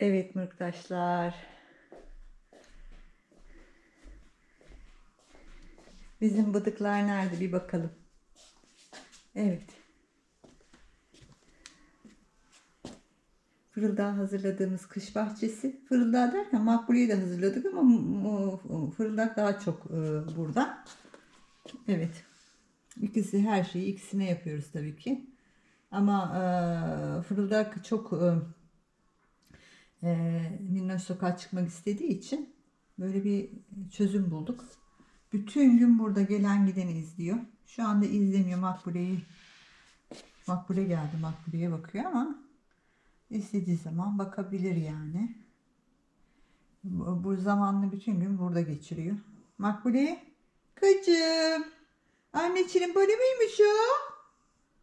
Evet mırktaşlar. Bizim bıdıklar nerede bir bakalım. Evet. Fırıldağı hazırladığımız kış bahçesi. Fırıldağı derken makbuleyi de hazırladık ama fırıldak daha çok e, burada. Evet. İkisi her şeyi ikisine yapıyoruz tabii ki. Ama e, fırıldak çok e, e, Minnoş sokağa çıkmak istediği için böyle bir çözüm bulduk. Bütün gün burada gelen gideni izliyor. Şu anda izlemiyor Makbule'yi. Makbule geldi Makbule'ye bakıyor ama istediği zaman bakabilir yani. Bu, bu zamanını bütün gün burada geçiriyor. Makbule, kızım, anneciğim böyle miymiş o?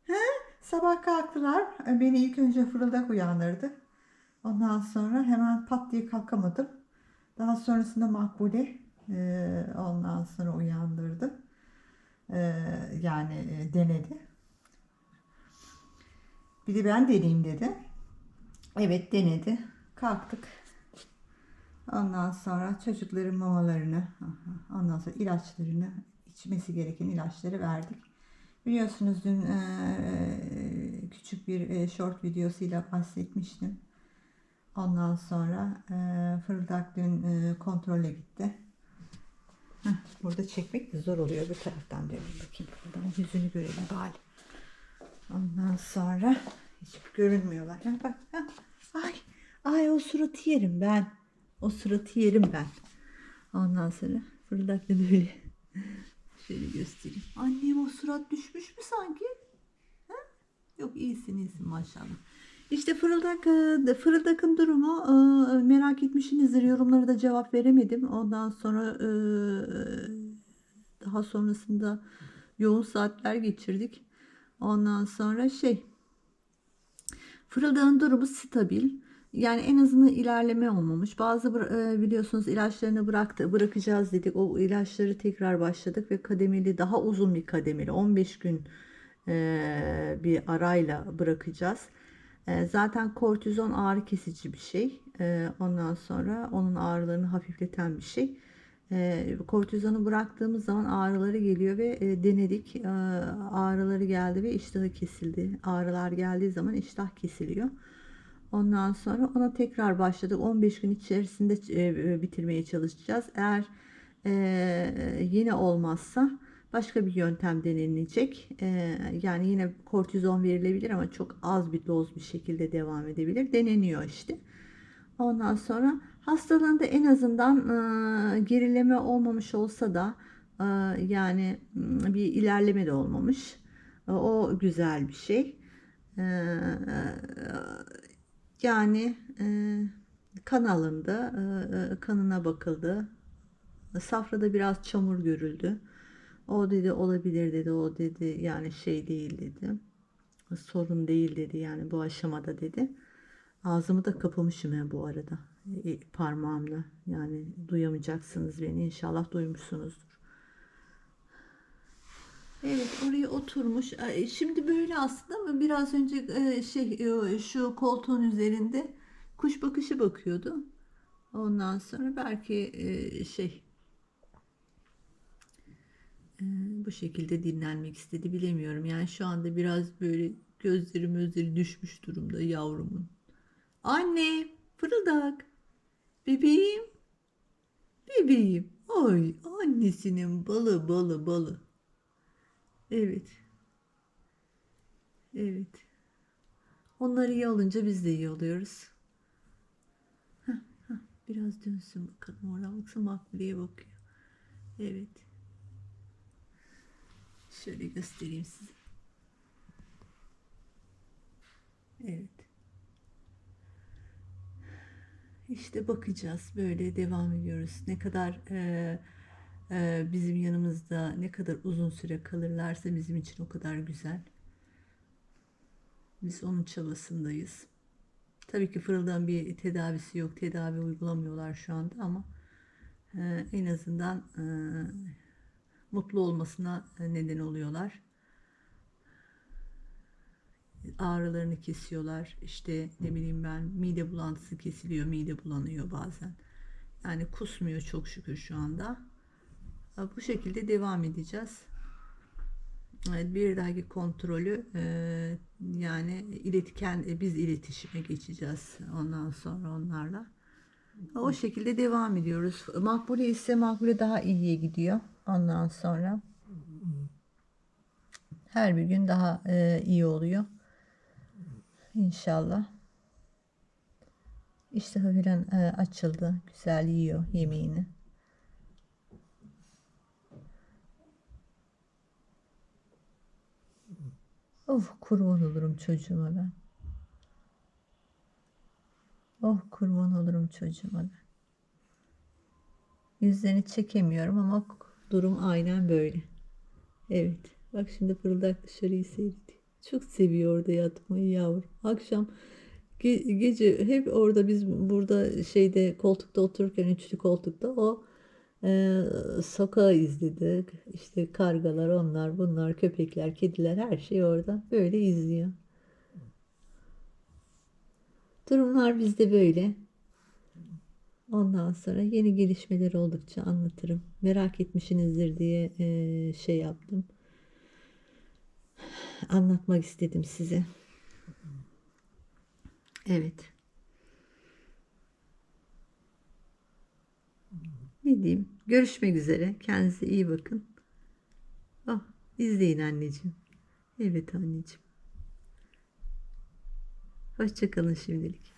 He? Sabah kalktılar. Beni ilk önce fırıldak uyandırdı. Ondan sonra hemen pat diye kalkamadım. Daha sonrasında Makbule e, ondan sonra uyandırdı. E, yani e, denedi. Bir de ben deneyeyim dedi. Evet denedi. Kalktık. Ondan sonra çocukların mamalarını, ondan sonra ilaçlarını, içmesi gereken ilaçları verdik. Biliyorsunuz dün e, küçük bir e, short videosuyla bahsetmiştim. Ondan sonra e, fırıldak dün e, kontrole gitti. Heh, burada çekmek de zor oluyor. Bir taraftan döneyim bakayım. Buradan yüzünü görelim bari. Ondan sonra hiç görünmüyorlar. Ha, bak. Ha. Ay, ay o suratı yerim ben. O suratı yerim ben. Ondan sonra fırıldak da böyle. Şöyle göstereyim. Annem o surat düşmüş mü sanki? Ha? Yok iyisin iyisin maşallah. İşte fırıldak, e, fırıldakın durumu e, merak etmişsinizdir. Yorumlara da cevap veremedim. Ondan sonra e, daha sonrasında yoğun saatler geçirdik. Ondan sonra şey fırıldağın durumu stabil. Yani en azından ilerleme olmamış. Bazı biliyorsunuz ilaçlarını bıraktı, bırakacağız dedik. O ilaçları tekrar başladık ve kademeli daha uzun bir kademeli 15 gün bir arayla bırakacağız. E, Zaten kortizon ağrı kesici bir şey. E, Ondan sonra onun ağrılarını hafifleten bir şey. E, Kortizonu bıraktığımız zaman ağrıları geliyor ve e, denedik. E, Ağrıları geldi ve iştahı kesildi. Ağrılar geldiği zaman iştah kesiliyor. Ondan sonra ona tekrar başladık. 15 gün içerisinde e, bitirmeye çalışacağız. Eğer e, yine olmazsa başka bir yöntem denenecek. E, yani yine kortizon verilebilir ama çok az bir doz bir şekilde devam edebilir. Deneniyor işte. Ondan sonra hastalığında en azından e, gerileme olmamış olsa da e, yani bir ilerleme de olmamış. E, o güzel bir şey. Yani e, kan alındı, kanına bakıldı. Safrada biraz çamur görüldü. O dedi olabilir dedi, o dedi yani şey değil dedi. Sorun değil dedi yani bu aşamada dedi. Ağzımı da kapamışım ya bu arada e, parmağımla. Yani duyamayacaksınız beni inşallah duymuşsunuzdur. Evet oraya oturmuş. Ay, Şimdi böyle aslında ama biraz önce e, şey e, şu koltuğun üzerinde kuş bakışı bakıyordu. Ondan sonra belki e, şey e, bu şekilde dinlenmek istedi bilemiyorum. Yani şu anda biraz böyle gözleri gözleri düşmüş durumda yavrumun. Anne fırıldak bebeğim bebeğim ay annesinin balı balı balı. Evet. Evet. Onlar iyi olunca biz de iyi oluyoruz. Heh, heh, Biraz dönsün bakalım. Oradan baksana Makbule'ye bakıyor. Evet. Şöyle göstereyim size. Evet. İşte bakacağız. Böyle devam ediyoruz. Ne kadar eee, eee, bizim yanımızda ne kadar uzun süre kalırlarsa bizim için o kadar güzel. Biz onun çabasındayız. Tabii ki fırıldan bir tedavisi yok. Tedavi uygulamıyorlar şu anda ama eee, en azından eee, mutlu olmasına neden oluyorlar. ağrılarını kesiyorlar. İşte ne bileyim ben mide bulantısı kesiliyor, mide bulanıyor bazen. Yani kusmuyor çok şükür şu anda. Ha, Bu şekilde devam edeceğiz. Evet, bir dahaki kontrolü e, yani iletken e, biz iletişime geçeceğiz ondan sonra onlarla. O şekilde devam ediyoruz. Makbule ise Makbule daha iyiye gidiyor. Ondan sonra her bir gün daha e, iyi oluyor. İnşallah. İştahı falan e, açıldı. Güzel yiyor yemeğini. Of kurban olurum çocuğuma ben. Oh kurban olurum çocuğuma ben. Yüzlerini çekemiyorum ama durum aynen böyle. Evet. Bak şimdi fırıldak dışarıyı seyrediyor. Çok seviyor orada yatmayı yavrum. Akşam ge- gece hep orada biz burada şeyde koltukta otururken üçlü koltukta o e, sokağı izledik. İşte kargalar onlar bunlar köpekler kediler her şey orada böyle izliyor. Durumlar bizde böyle. Ondan sonra yeni gelişmeler oldukça anlatırım. Merak etmişsinizdir diye şey yaptım. Anlatmak istedim size. Evet. Ne diyeyim? Görüşmek üzere. Kendinize iyi bakın. Oh, izleyin anneciğim. Evet anneciğim. Hoşçakalın şimdilik.